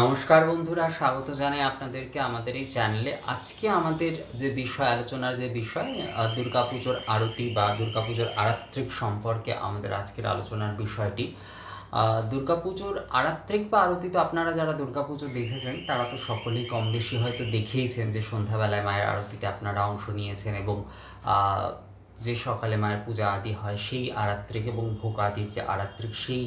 নমস্কার বন্ধুরা, স্বাগত জানাই আপনাদেরকে আমাদের এই চ্যানেলে। আজকে আমাদের যে বিষয়, আলোচনার যে বিষয় দুর্গাপুজোর আরতি বা দুর্গাপুজোর আরাত্রিক সম্পর্কে আমাদের আজকের আলোচনার বিষয়টি। দুর্গাপুজোর আরাত্রিক বা আরতি তো আপনারা যারা দুর্গাপুজো দেখেছেন, তারা তো সকলেই কম বেশি হয়তো দেখেইছেন যে সন্ধ্যাবেলায় মায়ের আরতিতে আপনারা অংশ নিয়েছেন এবং যে সকালে মায়ের পূজা আদি হয়, সেই আরাত্রিক এবং ভোগ আদির যে আরাত্রিক, সেই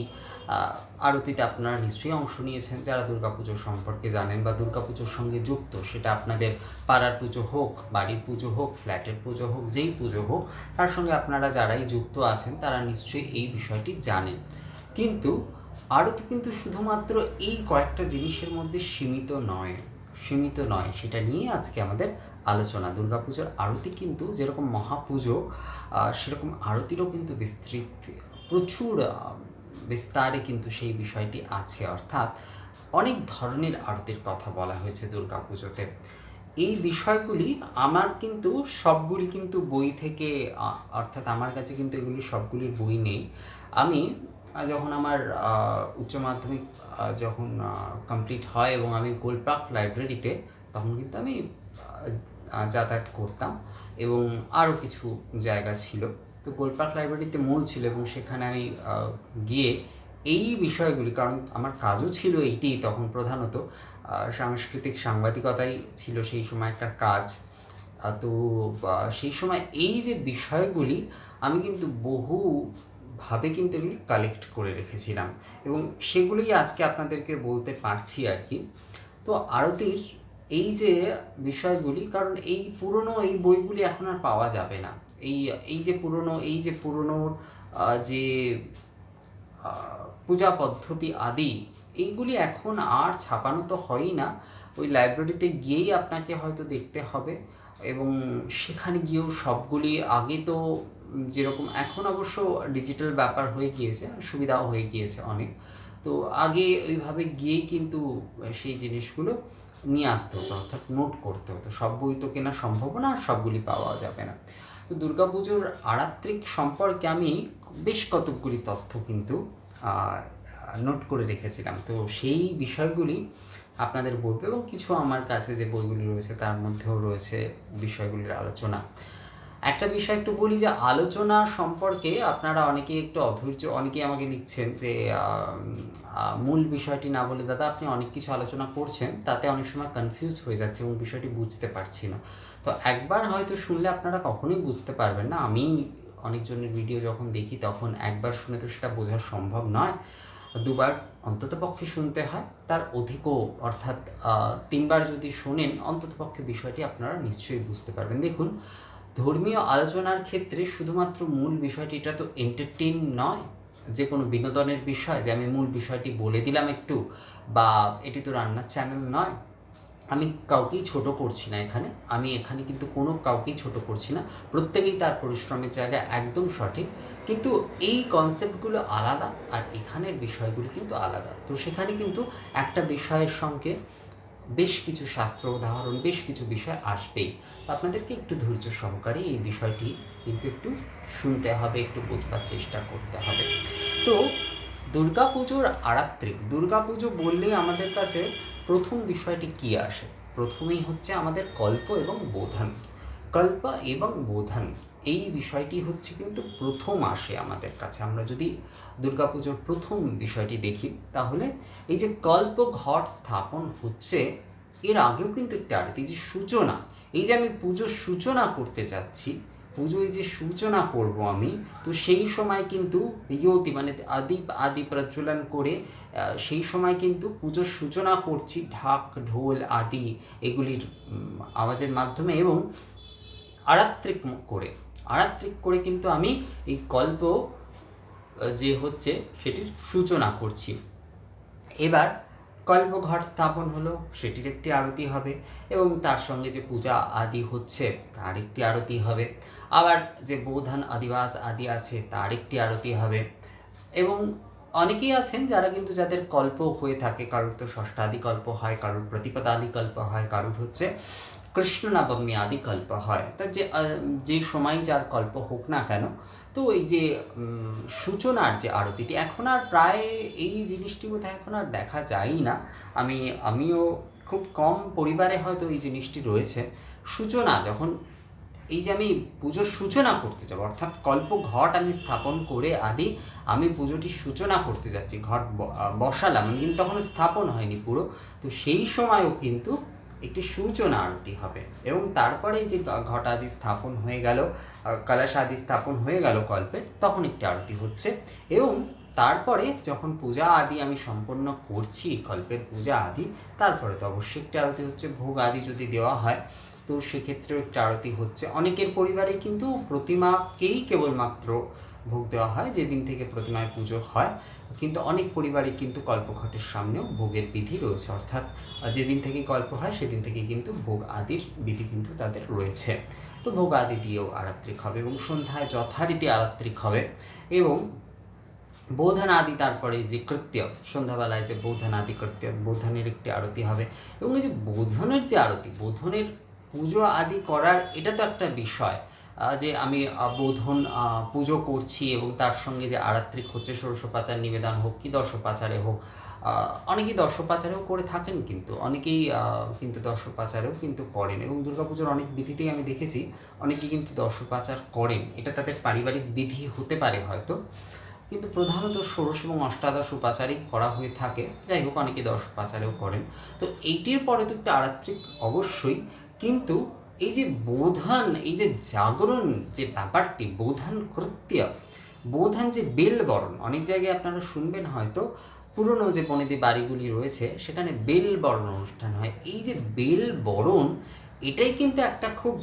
আরতিতে আপনারা নিশ্চয়ই অংশ নিয়েছেন। যারা দুর্গাপুজো সম্পর্কে জানেন বা দুর্গাপুজোর সঙ্গে যুক্ত, সেটা আপনাদের পাড়ার পুজো হোক, বাড়ির পুজো হোক, ফ্ল্যাটের পুজো হোক, যেই পুজো হোক, তার সঙ্গে আপনারা যারাই যুক্ত আছেন, তারা নিশ্চয়ই এই বিষয়টি জানেন। কিন্তু আরতি কিন্তু শুধুমাত্র এই কয়েকটা জিনিসের মধ্যে সীমিত নয় সীমিত নয়। সেটা নিয়ে আজকে আমাদের আলোচনা, দুর্গাপুজোর আরতি কিন্তু যেরকম মহাপুজো সেরকম আরতিরও কিন্তু বিস্তৃত, প্রচুর বিস্তারে কিন্তু সেই বিষয়টি আছে। অর্থাৎ অনেক ধরনের আরতির কথা বলা হয়েছে দুর্গাপুজোতে। এই বিষয়গুলি আমার কিন্তু সবগুলি কিন্তু বই থেকে অর্থাৎ আমার কাছে কিন্তু এগুলি সবগুলির বই নেই। আমি যখন আমার উচ্চ মাধ্যমিক যখন কমপ্লিট হয় এবং আমি গোলপাক লাইব্রেরিতে তখন কিন্তু আমি যাতায়াত করতাম এবং আরও কিছু জায়গা ছিল। তো গোলপাক লাইব্রেরিতে মূল ছিল এবং সেখানে আমি গিয়ে এই বিষয়গুলি, কারণ আমার কাজও ছিল এইটি তখন প্রধানত সাংস্কৃতিক সাংবাদিকতাই ছিল সেই সময়কার কাজ। তো সেই সময় এই যে বিষয়গুলি, আমি কিন্তু বহু ভাবে কিন্তু এগুলি কালেক্ট করে রেখেছিলাম এবং সেগুলোই আজকে আপনাদেরকে বলতে পারছি আর কি। তো আরতির এই যে বিষয়গুলি, কারণ এই পুরনো এই বইগুলি এখন আর পাওয়া যাবে না। এই এই যে পুরনো, এই যে পুরনো যে পূজা পদ্ধতি আদি, এইগুলি এখন আর ছাপানো তো হয়ই না। ওই লাইব্রেরিতে গিয়েই আপনাকে হয়তো দেখতে হবে এবং সেখানে গিয়েও সবগুলি আগে তো যেরকম, এখন অবশ্য ডিজিটাল ব্যাপার হয়ে গিয়েছে, সুবিধাও হয়ে গিয়েছে অনেক। তো আগে ওইভাবে গিয়েই কিন্তু সেই জিনিসগুলো নিয়ে আসতে হতো, অর্থাৎ নোট করতে হতো। সব বই তো কেনা সম্ভব না, আর সবগুলি পাওয়া যাবে না। তো দুর্গাপুজোর আরাত্রিক সম্পর্কে আমি বেশ কতকগুলি তথ্য কিন্তু নোট করে রেখেছিলাম। তো সেই বিষয়গুলি আপনাদের বলব, এবং কিছু আমার কাছে যে বইগুলি রয়েছে, তার মধ্যেও রয়েছে বিষয়গুলির আলোচনা। একটা বিষয় একটু বলি যে আলোচনা সম্পর্কে আপনারা অনেকে একটু অধৈর্য, অনেকেই আমাকে লিখছেন যে মূল বিষয়টি না বলে, দাদা, আপনি অনেক কিছু আলোচনা করছেন, তাতে অনেক সময় কনফিউজ হয়ে যাচ্ছে এবং বিষয়টি বুঝতে পারছি না। তো একবার হয়তো শুনলে আপনারা কখনোই বুঝতে পারবেন না। আমি অনেকজনের ভিডিও যখন দেখি, তখন একবার শুনে তো সেটা বোঝা সম্ভব নয়। দুবার অন্ততপক্ষে শুনতে হয়। তার অধিকও, অর্থাৎ তিনবার যদি শোনেন অন্ততপক্ষে বিষয়টি আপনারা নিশ্চয়ই বুঝতে পারবেন। দেখুন ধর্মীয় আলোচনার ক্ষেত্রে শুধুমাত্র মূল বিষয়টি এটা তো এন্টারটেইন নয়। যে কোনো বিনোদনের বিষয়, যে আমি মূল বিষয়টি বলে দিলাম একটু, বা এটি তো রান্নার চ্যানেল নয়। আমি কাউকেই ছোট করছি না এখানে। আমি এখানে কিন্তু কোনো কাউকেই ছোট করছি না। প্রত্যেকেই তার পরিশ্রমের জায়গায় একদম সঠিক। কিন্তু এই কনসেপ্টগুলো আলাদা, আর এখানের বিষয়গুলি কিন্তু আলাদা। তো সেখানে কিন্তু একটা বিষয়ের সঙ্গে বেশ কিছু শাস্ত্র উদাহরণ, বেশ কিছু বিষয় আসবেই। তো আপনাদেরকে একটু ধৈর্য সহকারে এই বিষয়টি কিন্তু একটু শুনতে হবে, একটু বোঝবার চেষ্টা করতে হবে। তো দুর্গাপুজোর আরাত্রিক দুর্গা পুজো বললেই আমাদের কাছে প্রথম বিষয়টি কি আসে? প্রথমেই হচ্ছে আমাদের কল্প এবং বোধন। কল্প এবং বোধন এই বিষয়টি হচ্ছে কিন্তু প্রথম আসে আমাদের কাছে। আমরা যদি দুর্গাপুজোর প্রথম বিষয়টি দেখি, তাহলে এই যে কল্প ঘট স্থাপন হচ্ছে, এর আগেও কিন্তু একটা আরতি যে সূচনা, এই যে আমি পুজোর সূচনা করতে যাচ্ছি, পুজোয় যে সূচনা করব আমি, তো সেই সময় কিন্তু ইয়তি মানে আদি আদি প্রজ্বলন করে সেই সময় কিন্তু পুজোর সূচনা করছি, ঢাক, ঢোল আদি এগুলির আওয়াজের মাধ্যমে এবং আরাত্রিক করে। আরাত্রিক করে কিন্তু আমি এই আহ, যে হচ্ছে সেটির সূচনা করছি। এবার কল্পঘট স্থাপন হলো সেটির একটি আরতি হবে এবং তার সঙ্গে যে পূজা আদি হচ্ছে তার একটি আরতি হবে। আবার যে বোধান আদিবাস আদি আছে তার একটি আরতি হবে। এবং অনেকেই আছেন যারা কিন্তু যাদের কল্প হয়ে থাকে কারোর তো ষষ্ঠাদি কল্প হয় কারোর প্রতিপদাদি কল্প হয় কারোর হচ্ছে কৃষ্ণ নবমী আদি কল্প হয়। তা যে যে সময় যার কল্প হোক না কেন, তো এই যে সূচনার যে আরতিটি, এখন আর প্রায় এই জিনিসটি বোধহয় এখন আর দেখা যায়ই না। আমি, আমিও খুব কম পরিবারে হয়তো এই জিনিসটি রয়েছে। সূচনা, যখন এই যে আমি পুজোর সূচনা করতে যাব, অর্থাৎ কল্প ঘট আমি স্থাপন করে আদি, আমি পুজোটির সূচনা করতে যাচ্ছি, ঘট বসালাম, কিন্তু তখন স্থাপন হয়নি পুরো। তো সেই সময়ও কিন্তু একটি সূচনা আরতি হবে। এবং তারপরে যে ঘ- ঘট আদি স্থাপন হয়ে গেল কলস আদি স্থাপন হয়ে গেল কল্পে, তখন একটি আরতি হচ্ছে। এবং তারপরে যখন পূজা আদি আমি সম্পন্ন করছি, কল্পের পূজা আদি, তারপরে তো অবশ্যই একটি আরতি হচ্ছে, ভোগ আদি যদি দেওয়া হয়, তো সেক্ষেত্রেও একটি আরতি হচ্ছে। অনেকের পরিবারে কিন্তু প্রতিমাকেই কেবলমাত্র ভোগ দেওয়া হয়, যেদিন থেকে প্রতিমায় পুজো হয়। কিন্তু অনেক পরিবারে কিন্তু কল্পঘটের সামনেও ভোগের বিধি রয়েছে। অর্থাৎ যেদিন থেকে কল্প হয়, সেদিন থেকে কিন্তু ভোগ আদির বিধি কিন্তু তাদের রয়েছে। তো ভোগ আদি দিয়েও আরাত্রিক হবে এবং সন্ধ্যায় যথারীতি আরাত্রিক হবে এবং বোধন আদি তারপরে যে কৃত্য, সন্ধ্যাবেলায় যে বোধন আদি কৃত্য, বোধনের একটি আরতি হবে এবং এই যে বোধনের যে আরতি, বোধনের পুজো আদি করার এটা তো একটা বিষয়। যে আমি বোধন পুজো করছি এবং তার সঙ্গে যে আরাত্রিক হচ্ছে, ষোড়শোপাচার নিবেদন হোক কি দশোপাচারে হোক অনেকেই দশোপাচারেও করে থাকেন কিন্তু, অনেকেই কিন্তু দশোপাচারেও কিন্তু করেন এবং দুর্গাপুজোর অনেক বিধিতেই আমি দেখেছি, অনেকেই কিন্তু দশোপাচার করেন। এটা তাদের পারিবারিক বিধি হতে পারে হয়তো, কিন্তু প্রধানত ষোড়শ এবং অষ্টাদশ উপাচারই করা হয়ে থাকে। যাই হোক, অনেকে দশ উপাচারেও করেন। তো এইটির পরে তো একটা আরাত্রিক অবশ্যই, কিন্তু এই যে বোধান, এই যে জাগরণ যে ব্যাপারটি, বোধান কৃত্য বোধান যে বেল বরণ অনেক জায়গায় আপনারা শুনবেন হয়তো, পুরনো যে বনেদি বাড়িগুলি রয়েছে, সেখানে বেল বরণ অনুষ্ঠান হয়। এই যে বেল বরণ এটাই কিন্তু একটা খুব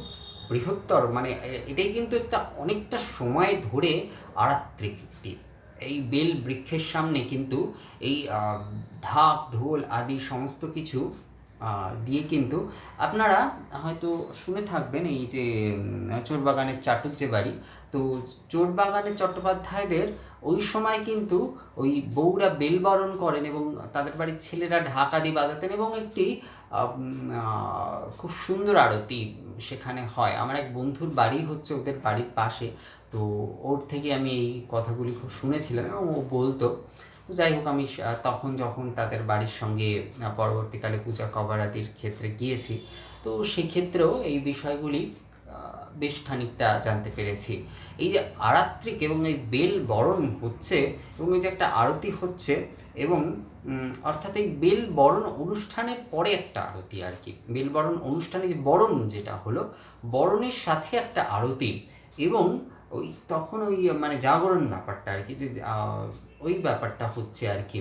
বৃহত্তর মানে এটাই কিন্তু একটা অনেকটা সময় ধরে আরাত্রিক একটি। এই বেল বৃক্ষের সামনে কিন্তু এই ঢাক, ঢোল আদি সমস্ত কিছু দিয়ে কিন্তু আপনারা হয়তো শুনে থাকবেন এই যে চোরবাগানের চাটুক যে বাড়ি, তো চোরবাগানের চট্টোপাধ্যায়দের ওই সময় কিন্তু ওই বউরা বেলবরণ করেন এবং তাদের বাড়ির ছেলেরা ঢাকা দিয়ে বাজাতেন এবং একটি খুব সুন্দর আরতি সেখানে হয়। আমার এক বন্ধুর বাড়ি হচ্ছে ওদের বাড়ির পাশে, তো ওর থেকে আমি এই কথাগুলি খুব শুনেছিলাম এবং ও বলতো তো যাই হোক, আমি তখন যখন তাদের বাড়ির সঙ্গে পরবর্তীকালে পূজা কভার আদির ক্ষেত্রে গিয়েছি, তো সেক্ষেত্রেও এই বিষয়গুলি বেশ খানিকটা জানতে পেরেছি। এই যে আরাত্রিক এবং এই বেল বরণ হচ্ছে এবং এই যে একটা আরতি হচ্ছে এবং অর্থাৎ এই বেল বরণ অনুষ্ঠানের পরে একটা আরতি আর কি। বেল বরণ অনুষ্ঠানে যে বরণ যেটা হলো, বরণের সাথে একটা আরতি এবং ওই তখন ওই মানে জাগরণ ব্যাপারটা আর কি, যে ওই ব্যাপারটা হচ্ছে আর কি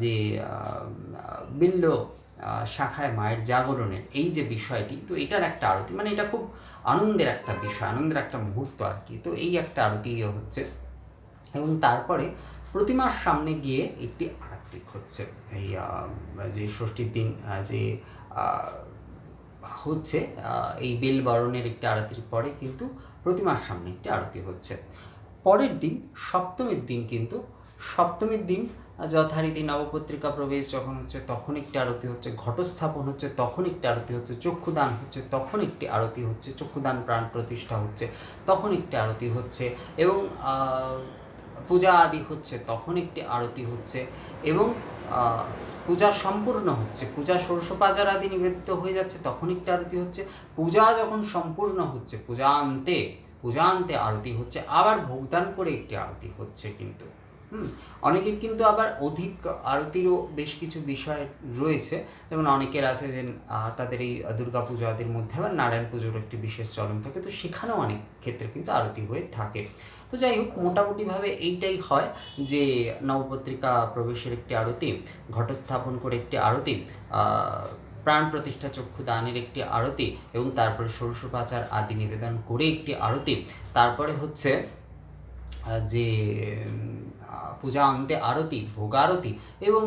যে বিল্ল শাখায় মায়ের জাগরণের এই যে বিষয়টি, তো এটার একটা আরতি মানে এটা খুব আনন্দের একটা বিষয়, আনন্দের একটা মুহূর্ত আর কি, তো এই একটা আরতি হচ্ছে। এবং তারপরে প্রতিমার সামনে গিয়ে একটি আরাত্রিক হচ্ছে, এই যে ষষ্ঠীর দিন যে হচ্ছে এই বেল বরণের একটি আরতির পরে কিন্তু প্রতিমার সামনে একটি আরতি হচ্ছে। পরের দিন, সপ্তমীর দিন কিন্তু সপ্তমীর দিন যথারীতি নবপত্রিকা প্রবেশ যখন হচ্ছে তখন একটি আরতি হচ্ছে, ঘটস্থাপন হচ্ছে, তখন একটি আরতি হচ্ছে, চক্ষুদান হচ্ছে, তখন একটি আরতি হচ্ছে, চক্ষুদান প্রাণ প্রতিষ্ঠা হচ্ছে, তখন একটি আরতি হচ্ছে এবং পূজা আদি হচ্ছে, তখন একটি আরতি হচ্ছে এবং পূজা সম্পূর্ণ হচ্ছে, পূজা ষোড়শোপাচার আদি নিবেদিত হয়ে যাচ্ছে, তখন একটি আরতি হচ্ছে, পূজা যখন সম্পূর্ণ হচ্ছে, পূজা আনতে পূজান্তে পূজান্তে আরতি হচ্ছে, আবার ভোগদান করে একটি আরতি হচ্ছে কিন্তু। হুম, অনেকের কিন্তু আবার অধিক আরতিরও বেশ কিছু বিষয় রয়েছে। যেমন অনেকের আছে যে তাদের এই দুর্গা পুজো আদির মধ্যে আবার নারায়ণ পুজোর একটি বিশেষ চলন থাকে। তো সেখানেও অনেক ক্ষেত্রে কিন্তু আরতি হয়ে থাকে। তো যাই হোক, মোটামুটিভাবে এইটাই হয় যে, নবপত্রিকা প্রবেশের একটি আরতি, ঘটস্থাপন করে একটি আরতি প্রাণ প্রতিষ্ঠা চক্ষু দানের একটি আরতি এবং তারপরে ষোড়শোপাচার আদি নিবেদন করে একটি আরতি। তারপরে হচ্ছে যে পূজা অন্তে আরতি, ভোগারতি এবং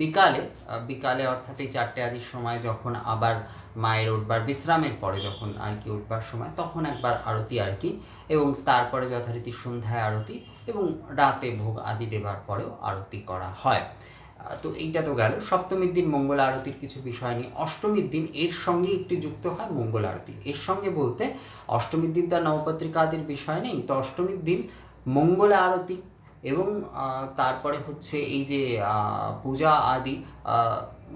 বিকালে বিকালে অর্থাৎ এই চারটে আদির সময় যখন আবার মায়ের উঠবার, বিশ্রামের পরে যখন আর কি উঠবার সময়, তখন একবার আরতি আর কি এবং তারপরে যথারীতি সন্ধ্যায় আরতি এবং রাতে ভোগ আদি দেবার পরেও আরতি করা হয়। তো এইটা তো গেল। সপ্তমীর দিন মঙ্গল আরতির কিছু বিষয় নিয়ে। অষ্টমীর দিন এর সঙ্গে একটি যুক্ত হয় মঙ্গল আরতি। এর সঙ্গে বলতে অষ্টমীর দিন তো আর নবপত্রিকা আদির বিষয় নেই। তো অষ্টমীর দিন মঙ্গল আরতি এবং তারপরে হচ্ছে এই যে পূজা আদি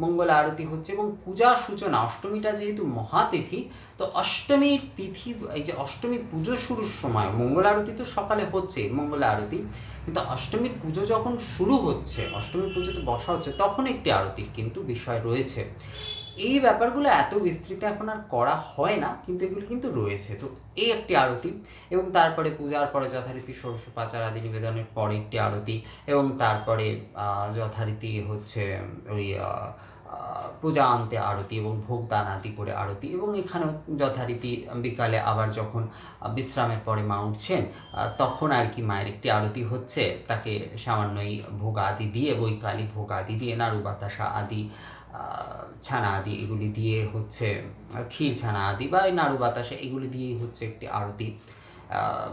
মঙ্গল আরতি হচ্ছে এবং পূজা সূচনা, অষ্টমীটা যেহেতু মহাতিথি, তো অষ্টমীর তিথি, এই যে অষ্টমী পুজো শুরুর সময়, মঙ্গল আরতি তো সকালে হচ্ছে, মঙ্গল আরতি, কিন্তু অষ্টমীর পুজো যখন শুরু হচ্ছে, অষ্টমীর পুজোতে বসা হচ্ছে, তখন একটি আরতির কিন্তু বিষয় রয়েছে। এই ব্যাপারগুলো এত বিস্তৃত এখন আর করা হয় না, কিন্তু এগুলো কিন্তু রয়েছে। তো এই একটি আরতি এবং তারপরে পূজার পরে যথারীতি ষোড়শ পাচার আদি নিবেদনের পরে একটি আরতি এবং তারপরে যথারীতি হচ্ছে ওই পূজা আনতে আরতি এবং ভোগদান আদি করে আরতি এবং এখানেও যথারীতি বিকালে আবার যখন বিশ্রামের পরে মা উঠছেন তখন আর কি মায়ের একটি আরতি হচ্ছে। তাকে সামান্যই ভোগ আদি দিয়ে, বৈকালী ভোগ আদি দিয়ে, নাড়ু বাতাসা আদি ছানা আদি, এগুলি দিয়ে হচ্ছে, ক্ষীর ছানা আদি বা এই নাড়ু বাতাসা এগুলি দিয়েই হচ্ছে একটি আরতি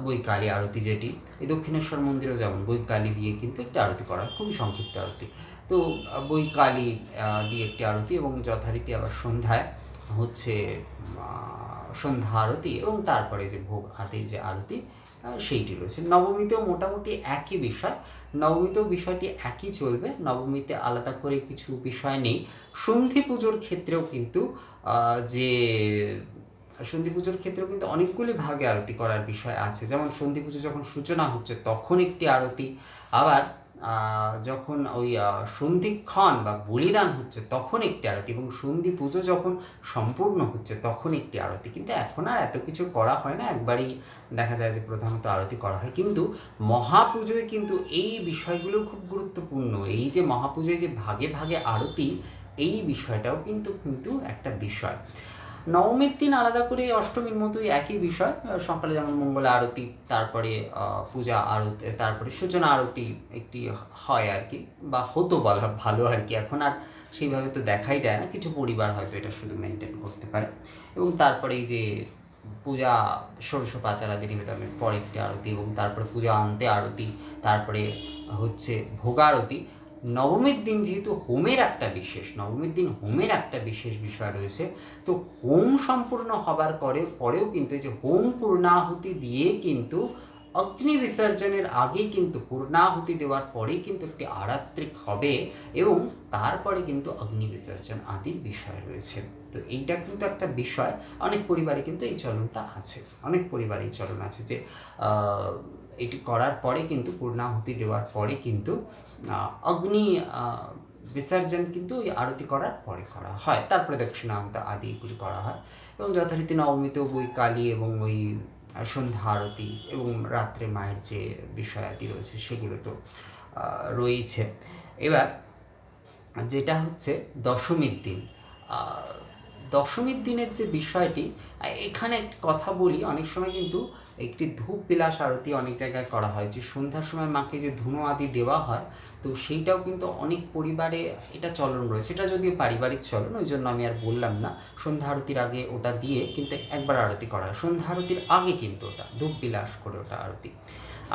বৈকালী আরতি যেটি। এই দক্ষিণেশ্বর মন্দিরেও যেমন বৈকালী দিয়ে কিন্তু একটি আরতি করা খুবই সংক্ষিপ্ত আরতি। তো বৈকালী দিয়ে একটি আরতি এবং যথারীতি আবার সন্ধ্যায় হচ্ছে সন্ধ্যা আরতি এবং তারপরে যে ভোগ আদির যে আরতি সেইটি রয়েছে। নবমীতেও মোটামুটি একই বিষয়। নবমীতেও বিষয়টি একই চলবে। নবমীতে আলাদা করে কিছু বিষয় নেই। সন্ধি পুজোর ক্ষেত্রেও কিন্তু যে, সন্ধি পুজোর ক্ষেত্রেও কিন্তু অনেকগুলি ভাগে আরতি করার বিষয় আছে। যেমন সন্ধি পুজো যখন সূচনা হচ্ছে, তখন একটি আরতি। আবার যখন ওই সন্ধিক্ষণ বা বলিদান হচ্ছে তখন একটি আরতি এবং সন্ধি পুজো যখন সম্পূর্ণ হচ্ছে তখন একটি আরতি। কিন্তু এখন আর এত কিছু করা হয় না, একবারই দেখা যায় যে প্রধানত আরতি করা হয়। কিন্তু মহাপুজোয় কিন্তু এই বিষয়গুলো খুব গুরুত্বপূর্ণ। এই যে মহাপুজোয় যে ভাগে ভাগে আরতি, এই বিষয়টাও কিন্তু কিন্তু একটা বিষয়। নবমীর দিন আলাদা করে অষ্টমীর মতোই একই বিষয়। সকালে যেমন মঙ্গল আরতি, তারপরে পূজা আরতি, তারপরে সূচনা আরতি একটি হয় আর কি বা হতো বলা ভালো আর কি এখন, আর সেইভাবে তো দেখাই যায় না, কিছু পরিবার হয়তো এটা শুধু মেনটেন করতে পারে। এবং তারপরে এই যে পূজা ষোড়শ পাচার আদি নিবেদনের পরে একটি আরতি, এবং তারপরে পূজা আনতে আরতি, তারপরে হচ্ছে ভোগারতি নবমীর দিন যেহেতু হোমের একটা বিশেষ, নবমীর দিন হোমের একটা বিশেষ বিষয় রয়েছে, তো হোম সম্পূর্ণ হবার পরে, পরেও কিন্তু যে হোম পূর্ণাহুতি দিয়ে কিন্তু অগ্নি বিসর্জনের আগে কিন্তু পূর্ণাহুতি দেওয়ার পরেই কিন্তু একটি আরাত্রিক হবে এবং তারপরে কিন্তু অগ্নি বিসর্জন আদির বিষয় রয়েছে। তো এইটা কিন্তু একটা বিষয়। অনেক পরিবারে কিন্তু এই চলনটা আছে। অনেক পরিবারে এই চলন আছে যে এটি করার পরে কিন্তু, পূর্ণাহুতি দেওয়ার পরে কিন্তু অগ্নি বিসর্জন কিন্তু ওই আরতি করার পরে করা হয়। তারপরে দক্ষিণান্ত আদি এগুলি করা হয়। এবং যথারীতি নবমীতেও ওই কালী এবং ওই সন্ধ্যা আরতি এবং রাত্রে মায়ের যে বিষয় আদি রয়েছে সেগুলো তো রয়েছে এবার, যেটা হচ্ছে দশমীর দিন দশমীর দিনের যে বিষয়টি, এখানে একটি কথা বলি, অনেক সময় কিন্তু একটি ধূপ বিলাস আরতি অনেক জায়গায় করা হয়। যে সন্ধ্যার সময় মাকে যে ধুনো আদি দেওয়া হয়, তো সেইটাও কিন্তু অনেক পরিবারে এটা চলন রয়েছে। এটা যদিও পারিবারিক চলন, ওই জন্য আমি আর বললাম না। সন্ধ্যা আরতির আগে ওটা দিয়ে কিন্তু একবার আরতি করা হয়। সন্ধ্যা আরতির আগে কিন্তু ওটা, ধূপ বিলাস করে ওটা আরতি।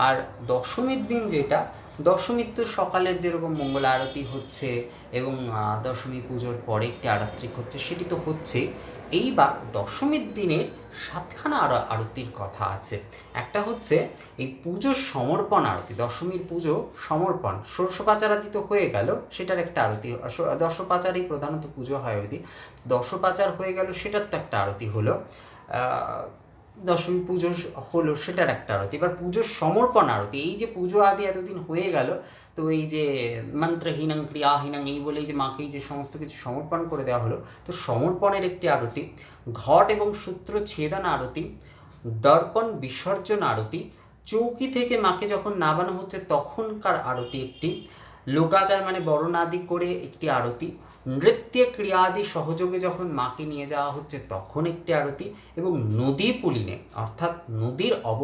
আর দশমীর দিন যেটা দশমীর সকালের যেরকম মঙ্গল আরতি হচ্ছে এবং দশমী পুজোর পরে একটি আরাত্রিক হচ্ছে, সেটি তো হচ্ছেই। এইবার দশমীর দিনের সাতখানা আর, আরতির কথা আছে। একটা হচ্ছে এই পুজোর সমর্পণ আরতি, দশমীর পুজো সমর্পণ। ষোড়শোপাচার আরতি তো হয়ে গেল, সেটার একটা আরতি দশপাচারেই প্রধানত পুজো হয় ওই দিন। দশপাচার হয়ে গেল, সেটার তো একটা আরতি হলো। দশমী পুজো হলো সেটার একটা আরতি। এবার পুজোর সমর্পণ আরতি, এই যে পুজো আদি এতদিন হয়ে গেল, তো এই যে মন্ত্রহীনং, ক্রিয়াহীনং, এই বলে যে মাকে যে সমস্ত কিছু সমর্পণ করে দেওয়া হলো, তো সমর্পণের একটি আরতি, ঘট এবং সূত্র ছেদন আরতি, দর্পণ বিসর্জন আরতি, চৌকি থেকে মাকে যখন নামানো হচ্ছে তখনকার আরতি একটি, লোকাচার মানে বরণাদি করে একটি আরতি নৃত্য ক্রিয়াদি সহযোগে যখন মাকে নিয়ে যাওয়া হচ্ছে, তখন একটি আরতি এবং নদী পুলিনে, অর্থাৎ নদীর অব